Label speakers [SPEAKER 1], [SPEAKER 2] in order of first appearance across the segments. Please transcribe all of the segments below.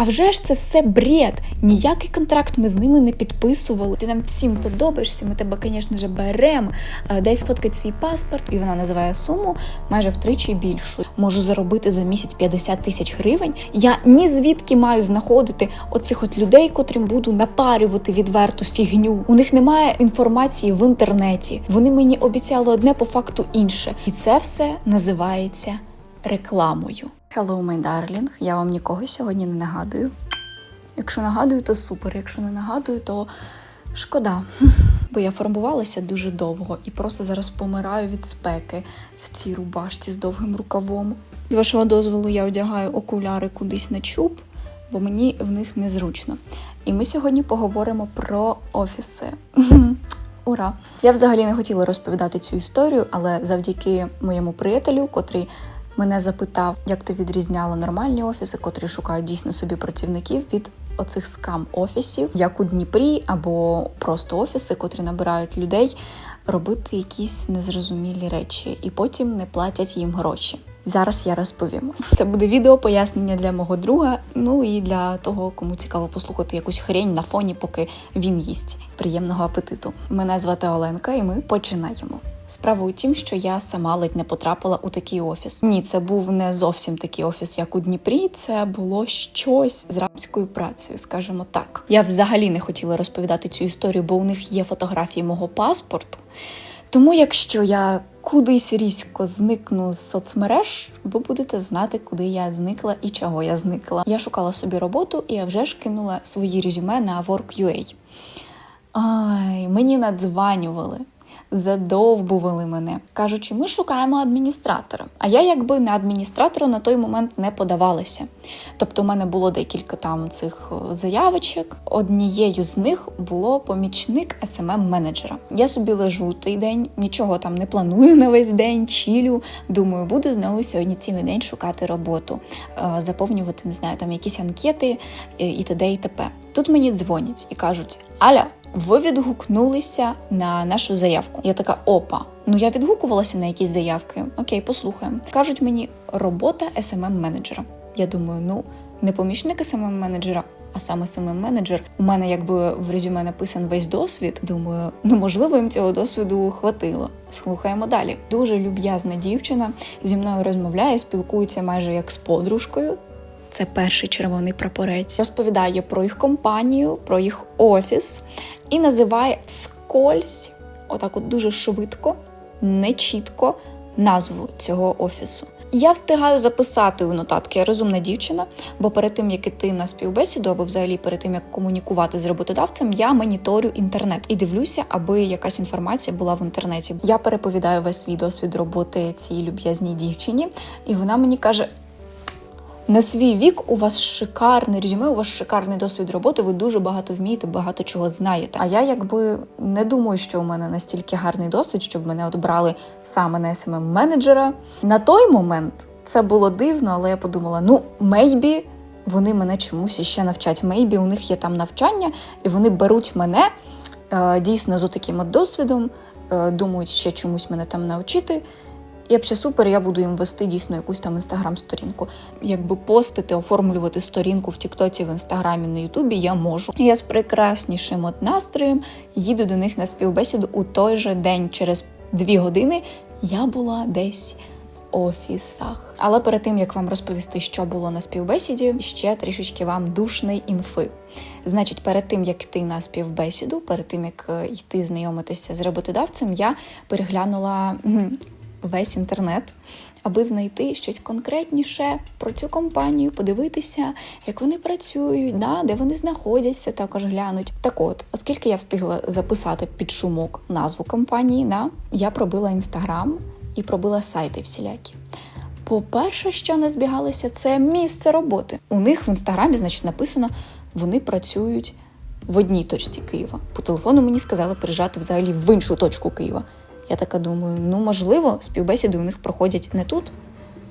[SPEAKER 1] А вже ж це все бред. Ніякий контракт ми з ними не підписували. Ти нам всім подобаєшся. Ми тебе, звісно ж, беремо. Дай сфоткать свій паспорт, і вона називає суму майже втричі більшу. Можу заробити за місяць 50 тисяч гривень. Я ні звідки маю знаходити оцих от людей, котрим буду напарювати відверту фігню. У них немає інформації в інтернеті. Вони мені обіцяли одне по факту інше. І це все називається рекламою. Hello, my darling. Я вам нікого сьогодні не нагадую. Якщо нагадую, то супер. Якщо не нагадую, то шкода. Бо я фарбувалася дуже довго і просто зараз помираю від спеки в цій рубашці з довгим рукавом. З вашого дозволу я одягаю окуляри кудись на чуб, бо мені в них незручно. І ми сьогодні поговоримо про офіси. Ура! Я взагалі не хотіла розповідати цю історію, але завдяки моєму приятелю, котрий мене запитав, як ти відрізняла нормальні офіси, котрі шукають дійсно собі працівників від оцих скам офісів, як у Дніпрі, або просто офіси, котрі набирають людей робити якісь незрозумілі речі і потім не платять їм гроші. Зараз я розповім. Це буде відео пояснення для мого друга. Ну і для того, кому цікаво послухати якусь хрень на фоні, поки він їсть. Приємного апетиту. Мене звати Оленка, і ми починаємо. Справа у тім, що я сама ледь не потрапила у такий офіс. Ні, це був не зовсім такий офіс, як у Дніпрі. Це було щось з рабською працею, скажімо так. Я взагалі не хотіла розповідати цю історію, бо у них є фотографії мого паспорту. Тому, якщо я кудись різко зникну з соцмереж, ви будете знати, куди я зникла і чого я зникла. Я шукала собі роботу і я вже ж кинула свої резюме на Work.ua. Ай, мені надзванювали. Задовбували мене, кажучи, ми шукаємо адміністратора. А я, якби на адміністратора на той момент не подавалася. Тобто, у мене було декілька там цих е, заявочок. Однією з них було помічник smm менеджера Я собі лежу той день, нічого там не планую на весь день, чілю. Думаю, буду знову сьогодні цілий день шукати роботу, е, заповнювати, не знаю, там якісь анкети е, і т.д. і т.п. Тут мені дзвонять і кажуть: Аля. Ви відгукнулися на нашу заявку. Я така опа. Ну я відгукувалася на якісь заявки. Окей, послухаємо. Кажуть мені робота smm менеджера Я думаю, ну не помічник smm менеджера а саме smm менеджер У мене якби в резюме написан весь досвід. Думаю, ну можливо, їм цього досвіду хватило. Слухаємо далі. Дуже люб'язна дівчина зі мною розмовляє, спілкується майже як з подружкою. Це перший червоний прапорець. Розповідає про їх компанію, про їх офіс і називає вскользь, отак от дуже швидко, нечітко назву цього офісу. Я встигаю записати у нотатки розумна дівчина, бо перед тим як іти на співбесіду, або взагалі перед тим як комунікувати з роботодавцем, я моніторю інтернет і дивлюся, аби якась інформація була в інтернеті. Я переповідаю весь свій досвід роботи цій люб'язній дівчині, і вона мені каже: на свій вік у вас шикарне резюме, у вас шикарний досвід роботи. Ви дуже багато вмієте, багато чого знаєте. А я якби не думаю, що у мене настільки гарний досвід, щоб мене от саме на smm менеджера На той момент це було дивно, але я подумала: ну, мейбі вони мене чомусь ще навчать. Мейбі у них є там навчання, і вони беруть мене е, дійсно з таким от досвідом, е, думають ще чомусь мене там навчити. І взагалі супер, я буду їм вести дійсно якусь там інстаграм-сторінку. Якби постити, оформлювати сторінку в Тіктоці, в інстаграмі, на Ютубі я можу. Я з прекраснішим от настроєм їду до них на співбесіду у той же день, через дві години я була десь. Офісах, але перед тим як вам розповісти, що було на співбесіді, ще трішечки вам душний інфи. Значить, перед тим як йти на співбесіду, перед тим як е, йти знайомитися з роботодавцем, я переглянула весь інтернет, аби знайти щось конкретніше про цю компанію, подивитися, як вони працюють, да, де вони знаходяться, також глянуть. Так от, оскільки я встигла записати під шумок назву компанії, да, я пробила інстаграм і пробила сайти всілякі. По-перше, що не збігалося, це місце роботи. У них в інстаграмі, значить, написано, вони працюють в одній точці Києва. По телефону мені сказали приїжджати взагалі в іншу точку Києва. Я така думаю, ну можливо, співбесіди у них проходять не тут,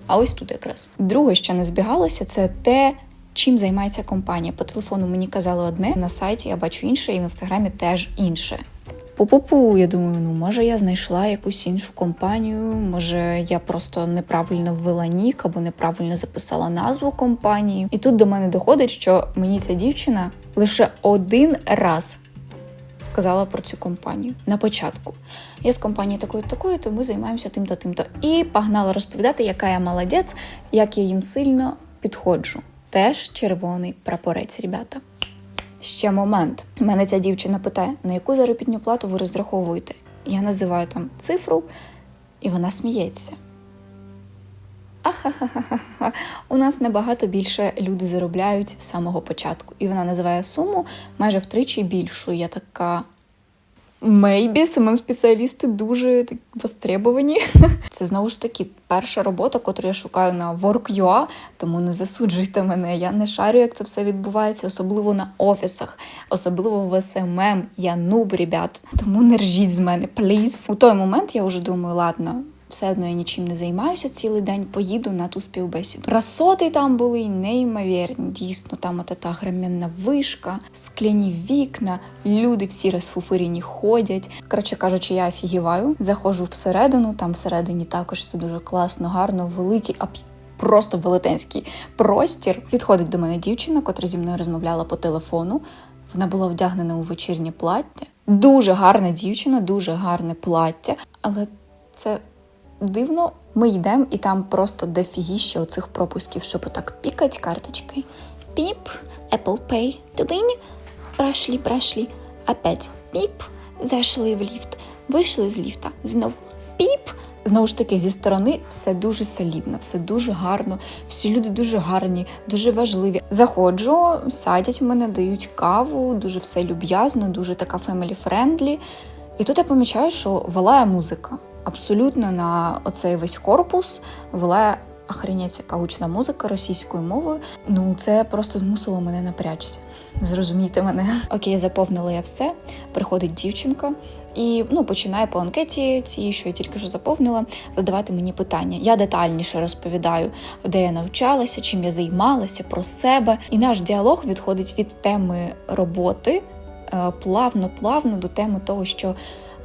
[SPEAKER 1] а ось тут якраз. Друге, що не збігалося, це те, чим займається компанія. По телефону мені казали одне, на сайті я бачу інше, і в інстаграмі теж інше. Пу-пу-пу, я думаю, ну може я знайшла якусь іншу компанію, може я просто неправильно ввела нік або неправильно записала назву компанії. І тут до мене доходить, що мені ця дівчина лише один раз сказала про цю компанію на початку. Я з компанією такою такою, то ми займаємося тим-то, тим-то. І погнала розповідати, яка я молодець, як я їм сильно підходжу. Теж червоний прапорець, ребята. Ще момент. Мене ця дівчина питає, на яку заробітну плату ви розраховуєте? Я називаю там цифру, і вона сміється. У нас набагато більше люди заробляють з самого початку. І вона називає суму майже втричі більшу. Я така. Мейбі, самим спеціалісти дуже так востребовані. Це знову ж таки перша робота, яку я шукаю на Work.ua, тому не засуджуйте мене. Я не шарю, як це все відбувається, особливо на офісах, особливо в СММ. Я нуб, ребят. Тому не ржіть з мене, пліз. У той момент я вже думаю, ладно. Все одно я нічим не займаюся цілий день, поїду на ту співбесіду. Красоти там були неймовірні. Дійсно, там от та громінна вишка, скляні вікна, люди всі розфуфирені ходять. Коротше кажучи, я офігіваю. Заходжу всередину, там всередині також все дуже класно, гарно, великий, абс- просто велетенський простір. Підходить до мене дівчина, котра зі мною розмовляла по телефону. Вона була вдягнена у вечірнє плаття. Дуже гарна дівчина, дуже гарне плаття, але це дивно. Ми йдемо, і там просто дофігіще оцих пропусків, щоб отак пікать карточкою. Піп, Apple Pay, тудинь, прошли, прошли. Опять піп, зайшли в ліфт, вийшли з ліфта, знову піп. Знову ж таки, зі сторони все дуже солідно, все дуже гарно, всі люди дуже гарні, дуже важливі. Заходжу, садять мене, дають каву, дуже все люб'язно, дуже така family-friendly. І тут я помічаю, що вилає музика. Абсолютно на оцей весь корпус вилає охренеть, яка гучна музика російською мовою. Ну, це просто змусило мене напрячься. Зрозумійте мене. Окей, заповнила я все. Приходить дівчинка і ну, починає по анкеті, цій, що я тільки що заповнила, задавати мені питання. Я детальніше розповідаю, де я навчалася, чим я займалася, про себе. І наш діалог відходить від теми роботи плавно-плавно до теми того, що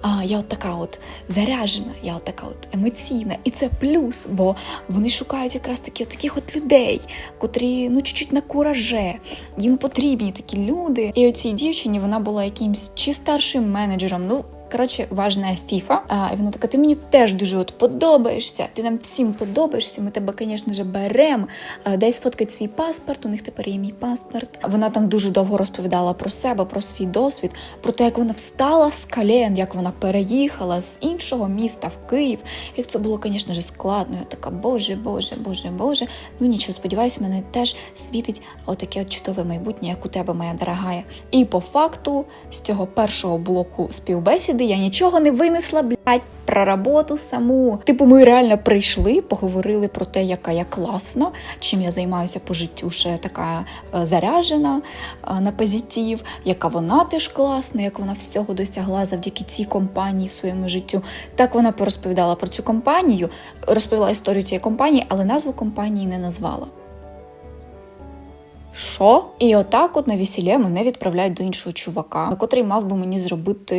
[SPEAKER 1] а, я от така от заряжена, я от така от емоційна. І це плюс, бо вони шукають якраз такі от таких от людей, котрі ну чуть-чуть на кураже. Їм потрібні такі люди. І оцій дівчині вона була якимсь чи старшим менеджером. Ну. Коротше, важна фіфа. І вона така: ти мені теж дуже от подобаєшся. Ти нам всім подобаєшся. Ми тебе, звісно ж, беремо. Дай сфоткать свій паспорт. У них тепер є мій паспорт. Вона там дуже довго розповідала про себе, про свій досвід, про те, як вона встала з колен, як вона переїхала з іншого міста в Київ. Як це було, звісно ж, складно. Я така, боже, боже, боже, боже. Ну нічого, сподіваюсь, мене теж світить отаке от чудове майбутнє, як у тебе, моя дорогая. І по факту з цього першого блоку співбесіди я нічого не винесла, блядь, про роботу саму. Типу, ми реально прийшли, поговорили про те, яка я класна, чим я займаюся по життю, що я така е, заряжена е, на позитив, яка вона теж класна, як вона всього досягла завдяки цій компанії в своєму життю. Так вона порозповідала про цю компанію, розповіла історію цієї компанії, але назву компанії не назвала. Що? І отак, от на весілля мене відправляють до іншого чувака, котрий мав би мені зробити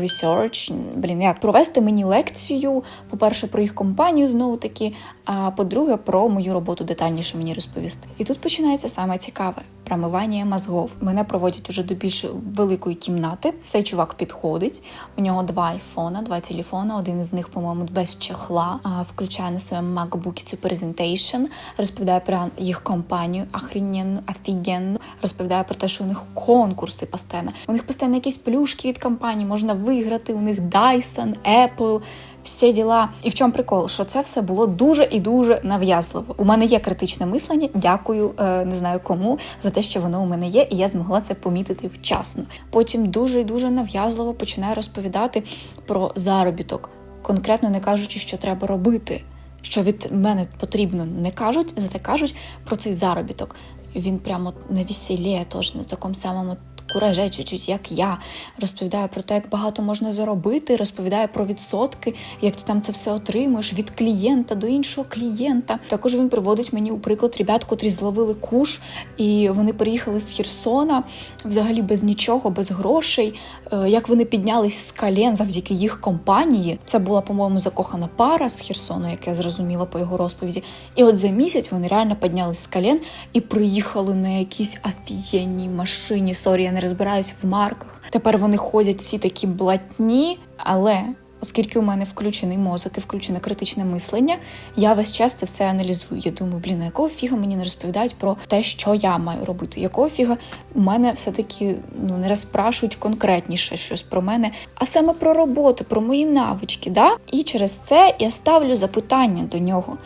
[SPEAKER 1] research, блін, як провести мені лекцію. По-перше, про їх компанію знову таки. А по-друге, про мою роботу детальніше мені розповісти. І тут починається саме цікаве промивання мозгов. Мене проводять уже до більш великої кімнати. Цей чувак підходить. У нього два айфона, два телефони. Один із них, по-моєму, без чехла. Включає на своєму MacBook цю презентейшн, розповідає про їх компанію, охрененно, офігенно. Розповідає про те, що у них конкурси постійно. У них постійно якісь плюшки від компанії, можна виграти. У них Dyson, Apple. Всі діла, і в чому прикол, що це все було дуже і дуже нав'язливо. У мене є критичне мислення. Дякую, е, не знаю кому за те, що воно у мене є, і я змогла це помітити вчасно. Потім дуже і дуже нав'язливо починає розповідати про заробіток, конкретно не кажучи, що треба робити. Що від мене потрібно, не кажуть, зате кажуть про цей заробіток. Він прямо на весіллі, теж на такому самому кураже, чуть-чуть як я. Розповідаю про те, як багато можна заробити, розповідаю про відсотки, як ти там це все отримуєш від клієнта до іншого клієнта. Також він приводить мені у приклад ребят, котрі зловили куш, і вони приїхали з Херсона взагалі без нічого, без грошей. Е, Як вони піднялись з колен завдяки їх компанії. Це була, по-моєму, закохана пара з Херсону, як я зрозуміла по його розповіді. І от за місяць вони реально піднялись з колен і приїхали на якійсь офігенній машині. Сорі, я не розбираюсь в марках. Тепер вони ходять всі такі блатні, але. Оскільки у мене включений мозок і включене критичне мислення, я весь час це все аналізую. Я думаю, блін, а якого фіга мені не розповідають про те, що я маю робити? Якого фіга у мене все-таки ну не розпрашують конкретніше щось про мене, а саме про роботу, про мої навички. Да? І через це я ставлю запитання до нього.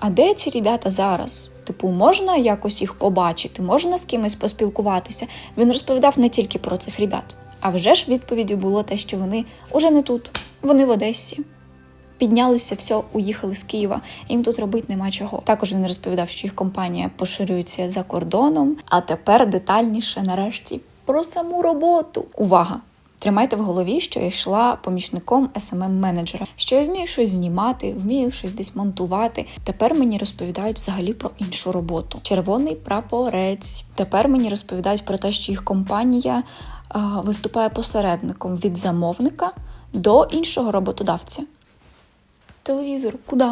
[SPEAKER 1] А де ці ребята зараз? Типу, можна якось їх побачити, можна з кимось поспілкуватися? Він розповідав не тільки про цих ребят. А вже ж відповіддю було те, що вони уже не тут, вони в Одесі. Піднялися, все, уїхали з Києва. Їм тут робити нема чого. Також він розповідав, що їх компанія поширюється за кордоном. А тепер детальніше, нарешті, про саму роботу. Увага! Тримайте в голові, що я йшла помічником smm менеджера що я вмію щось знімати, вмію щось десь монтувати. Тепер мені розповідають взагалі про іншу роботу. Червоний прапорець. Тепер мені розповідають про те, що їх компанія а, виступає посередником від замовника до іншого роботодавця. Телевізор, куди?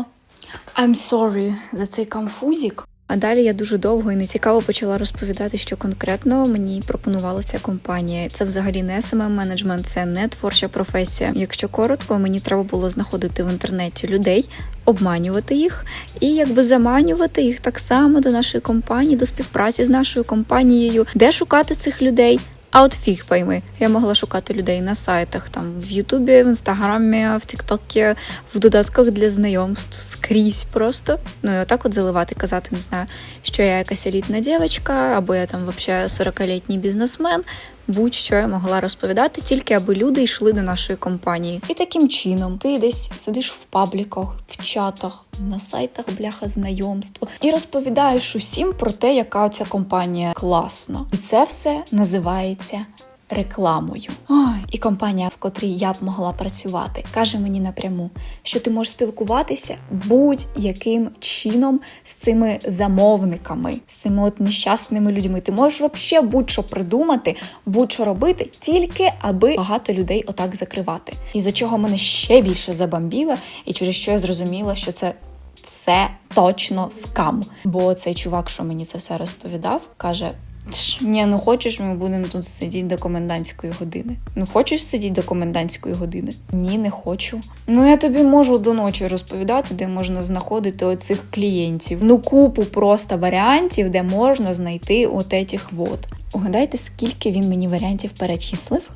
[SPEAKER 1] I'm sorry за цей конфузік. А далі я дуже довго і нецікаво почала розповідати, що конкретно мені пропонувала ця компанія. Це взагалі не smm менеджмент, це не творча професія. Якщо коротко, мені треба було знаходити в інтернеті людей, обманювати їх і якби заманювати їх так само до нашої компанії, до співпраці з нашою компанією, де шукати цих людей. А от фіг пойми, я могла шукати людей на сайтах, там в Ютубі, в інстаграмі, в Тіктокі, в додатках для знайомств скрізь просто. Ну і отак от заливати, казати, не знаю, що я якась елітна дівчинка, або я там взагалі 40-літній бізнесмен. Будь-що я могла розповідати, тільки аби люди йшли до нашої компанії. І таким чином ти десь сидиш в пабліках, в чатах, на сайтах бляха знайомств і розповідаєш усім про те, яка ця компанія класна. І це все називається. Рекламою. Ой, і компанія, в котрій я б могла працювати, каже мені напряму, що ти можеш спілкуватися будь-яким чином з цими замовниками, з цими от нещасними людьми. Ти можеш взагалі будь-що придумати, будь-що робити, тільки аби багато людей отак закривати. І за чого мене ще більше забамбіло, і через що я зрозуміла, що це все точно скам. Бо цей чувак, що мені це все розповідав, каже. Ні, ну хочеш, ми будемо тут сидіти до комендантської години. Ну хочеш сидіти до комендантської години? Ні, не хочу. Ну я тобі можу до ночі розповідати, де можна знаходити оцих клієнтів. Ну купу просто варіантів, де можна знайти от етих вот. Угадайте, скільки він мені варіантів перечислив?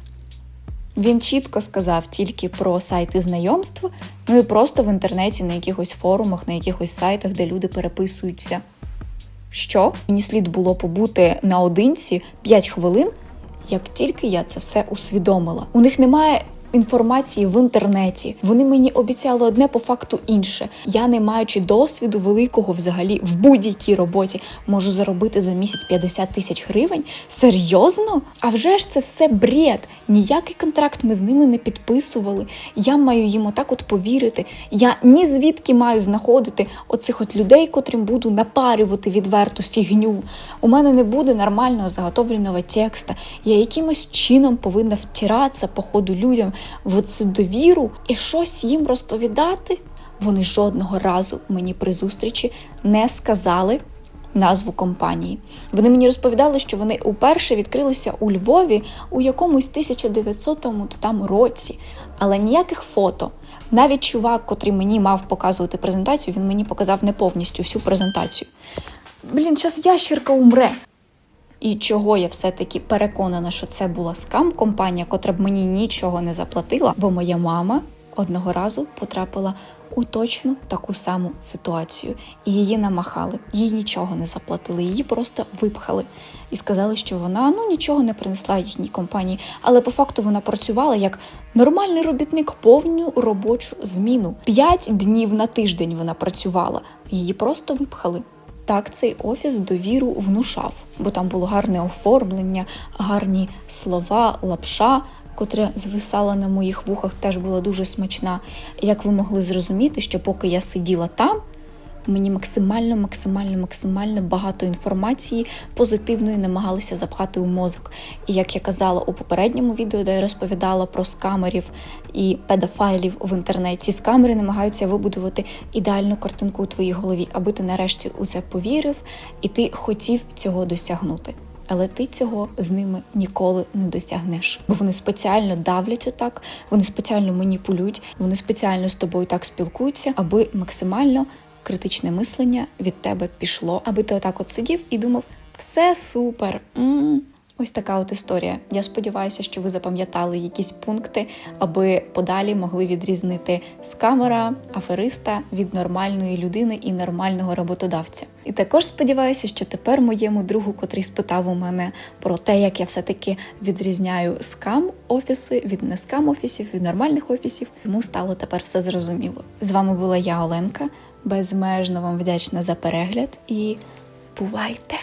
[SPEAKER 1] Він чітко сказав тільки про сайти знайомств, ну і просто в інтернеті на якихось форумах, на якихось сайтах, де люди переписуються. Що мені слід було побути наодинці 5 хвилин, як тільки я це все усвідомила. У них немає інформації в інтернеті. Вони мені обіцяли одне по факту інше. Я, не маючи досвіду великого взагалі в будь-якій роботі, можу заробити за місяць 50 тисяч гривень. Серйозно? А вже ж це все бред. Ніякий контракт ми з ними не підписували. Я маю їм отак от повірити. Я ні звідки маю знаходити оцих от людей, котрим буду напарювати відверту фігню. У мене не буде нормального заготовленого текста. Я якимось чином повинна втиратися по ходу людям в цю довіру і щось їм розповідати. Вони жодного разу мені при зустрічі не сказали назву компанії. Вони мені розповідали, що вони уперше відкрилися у Львові у якомусь 1900 там році, але ніяких фото. Навіть чувак, котрий мені мав показувати презентацію, він мені показав не повністю всю презентацію. Блін, зараз ящерка умре. І чого я все-таки переконана, що це була скам компанія, котра б мені нічого не заплатила, бо моя мама одного разу потрапила у точно таку саму ситуацію, і її намахали, їй нічого не заплатили, її просто випхали. І сказали, що вона ну нічого не принесла їхній компанії, але по факту вона працювала як нормальний робітник повну робочу зміну. П'ять днів на тиждень вона працювала, її просто випхали. Так, цей офіс довіру внушав, бо там було гарне оформлення, гарні слова, лапша, котре звисала на моїх вухах, теж була дуже смачна. Як ви могли зрозуміти, що поки я сиділа там, мені максимально, максимально, максимально багато інформації позитивної намагалися запхати у мозок. І як я казала у попередньому відео, де я розповідала про скамерів і педофайлів в інтернеті, скамери намагаються вибудувати ідеальну картинку у твоїй голові, аби ти нарешті у це повірив і ти хотів цього досягнути. Але ти цього з ними ніколи не досягнеш, бо вони спеціально давлять отак, вони спеціально маніпулюють, вони спеціально з тобою так спілкуються, аби максимально критичне мислення від тебе пішло, аби ти отак от сидів і думав: все супер. м Ось така от історія. Я сподіваюся, що ви запам'ятали якісь пункти, аби подалі могли відрізнити скамера, афериста від нормальної людини і нормального роботодавця. І також сподіваюся, що тепер моєму другу, котрий спитав у мене про те, як я все-таки відрізняю скам офіси від не скам офісів, від нормальних офісів, йому стало тепер все зрозуміло. З вами була я, Оленка. Безмежно вам вдячна за перегляд і бувайте!